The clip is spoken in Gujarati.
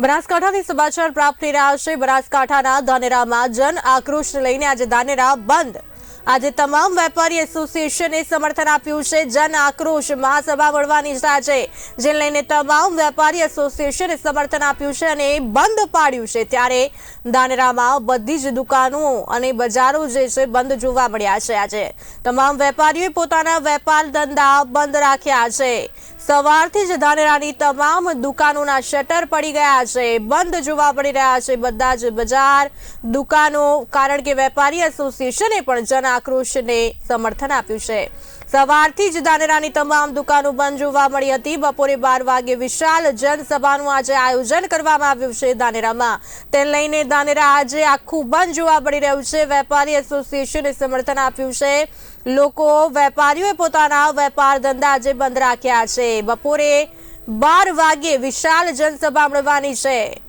બનાસકાંઠાથી સમાચાર પ્રાપ્ત થઈ રહ્યા છે. બનાસકાંઠાના ધાનેરામાં જન આક્રોશ લઈને આજે ધાનેરા બંધ. આજે તમામ વેપારી એસોસિએશને સમર્થન આપ્યું છે. જન આક્રોશ મહાસભા મળવાની સાથે જે લઈને તમામ વેપારી એસોસિએશને સમર્થન આપ્યું છે અને બંધ પાડ્યું છે. ત્યારે ધાનેરામાં બધી જ દુકાનો અને બજારો જે છે બંધ જોવા મળ્યા છે. આજે તમામ વેપારીઓએ પોતાના વેપાર ધંધા બંધ રાખ્યા છે. સવારથી જ ધાનેરાની તમામ દુકાનોના શટર પડી ગયા છે. બંધ જોવા પડી રહ્યા છે બધા જ બજાર દુકાનો, કારણ કે વેપારી એસોસિએશને પણ જન આક્રોશને સમર્થન આપ્યું છે. સવારથી જ ધાનેરાની તમામ દુકાનો બંધ જોવા મળી હતી. બપોરે બાર વાગે વિશાળ જનસભાનું આજે આયોજન કરવામાં આવ્યું છે ધાનેરામાં. તે લઈને ધાનેરા આજે આખું બંધ જોવા મળી રહ્યું છે. વેપારી એસોસિએશને સમર્થન આપ્યું છે. લોકો વેપારીઓએ પોતાના વેપાર ધંધા આજે બંધ રાખ્યા છે. બપોરે બાર વાગે વિશાળ જનસભા મળવાની છે.